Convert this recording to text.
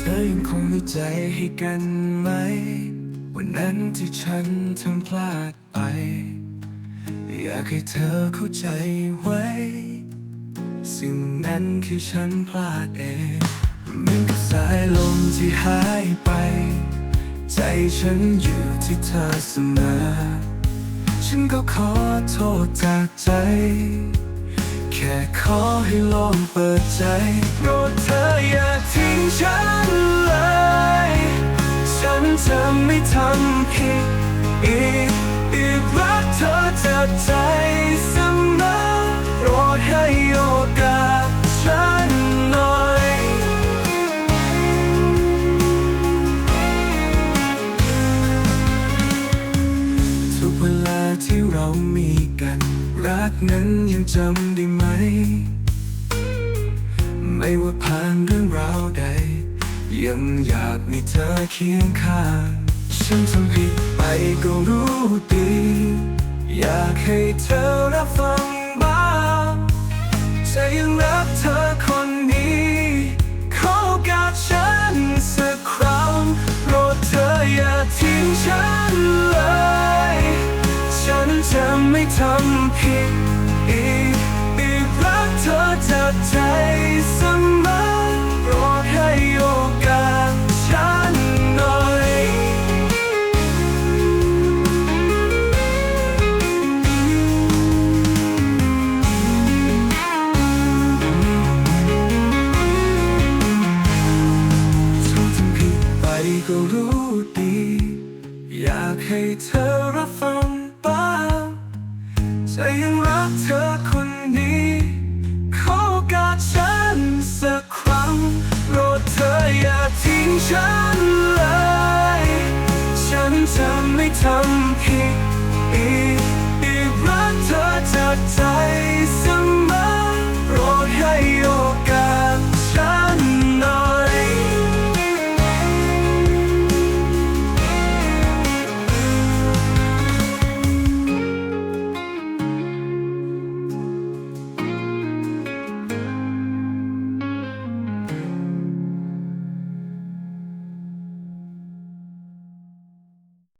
ธอยังคงมีใจให้กันไหม วันนั้นที่ฉันทำพลาดไป อยากให้เธอเข้าใจไว้ สิ่งนั้นคือฉันพลาดเองเหมือนกับสายลมที่หายไป ใจฉันอยู่ที่เธอเสมอ ฉันก็ขอโทษจากใจ แค่ขอให้ลองเปิดใจโปรดเธออย่าทิ้งฉัน ทำผิดอีกอีกรักเธอจากใจเสมอโปรดให้โอกาสฉันหน่อย ทุกเวลาที่เรามีกัน รักนั้นยังจำได้ไหม ไม่ว่าผ่านเรื่องราวใด ยังอยากมีเธอเคียงข้าง ฉันทำผิดไปก็รู้ดี อยากให้เธอรับฟังบ้างจะยังรักเธอคนนี้ ขอโอกาสฉันสักครั้งโปรดเธออย่าทิ้งฉันเลย ฉันจะไม่ทำผิด ให้เธอรับฟังบ้างจะยังรักเธอคนนี้ ขอโอกาสฉันสักครั้งโปรดเธออย่าทิ้งฉันเลย ฉันจะไม่ทำผิดอีกอีกรักเธอจากใจ